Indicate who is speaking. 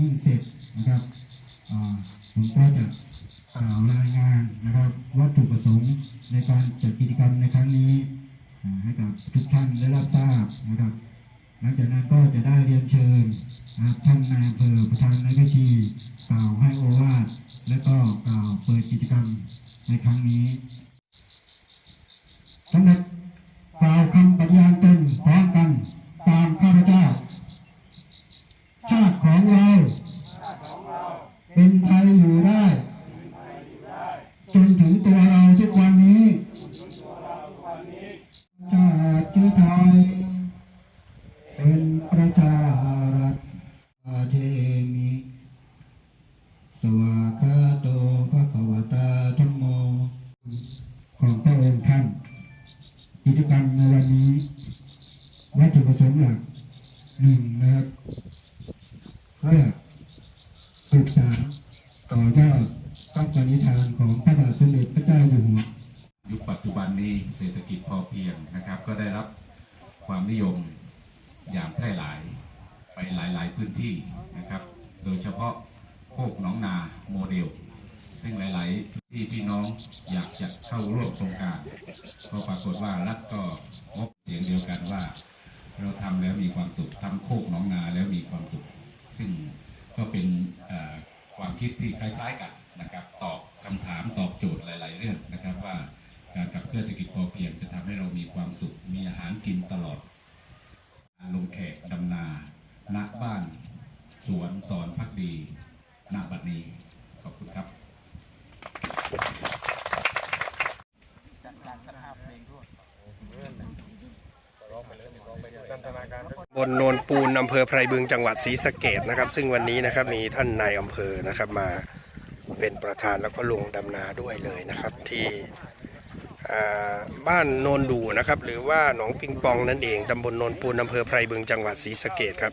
Speaker 1: นิ่งเสร็จนะครับผมก็จะกล่าวรายงานนะครับวัตถุประสงค์ในการจัดกิจกรรมในครั้งนี้ให้กับทุกท่านได้รับทราบนะครับ หลังจากนั้นก็จะได้เรียนเชิญท่านนายอำเภอประธานในพิธีกล่าวให้โอวาทและก็กล่าวเปิดกิจกรรมในครั้งนี้ทั้งหมดกล่าวคำปฏิญาณตนพร้อมกันตามข้าพเจ้า ชาติของเรา เป็นไทยอยู่ได้ จนถึงตัวเราทุกวันนี้ ชาติเชื้อไทยเป็นประชารัฐอาเทมิสวากาโตภะควตาธัมโม ของพระองค์ท่านกิจกรรมในวันนี้ วัตถุประสงค์หลักหนึ่งนะครับเพื่อสืบสานต่อยอดพระปณิธานของ บั
Speaker 2: นนี้เศรษฐกิจพอเพียงนะครับ ก็ได้รับความนิยมอย่างแพร่หลายไปหลาย ๆ พื้นที่นะครับ โดยเฉพาะโคกหนองนาโมเดล ซึ่งหลาย ๆ ที่พี่น้องอยากจะเข้าร่วมโครงการก็ปรากฏว่ารัฐก็งบเสียงเดียวกันว่า เราทำแล้วมีความสุขทำโคกหนองนาแล้วมีความสุข ซึ่งก็เป็นความคิดที่คล้าย ๆ กันนะครับ ตอบคำถามตอบโจทย์หลาย ๆ เรื่องนะครับว่า การขับเคลื่อนเศรษฐกิจพอเพียงจะทำให้เรามีความสุข มีอาหารกินตลอดการลงแขกดำนาณบ้าน สวนสอนพักดีณบัดนี้ขอบคุณครับ
Speaker 3: บนโนนปูนอำเภอไพรบึงจังหวัดศรีสะเกดนะครับ ซึ่งวันนี้นะครับมีท่านนายอำเภอนะครับมาเป็นประธานแล้วก็ลงดำนาด้วยเลยนะครับ ที่ บ้านโนนดูนะครับ หรือว่าหนองปิงปองนั่นเองตำบลโนนปูนอำเภอไพรบึงจังหวัดศรีสะเกดครับ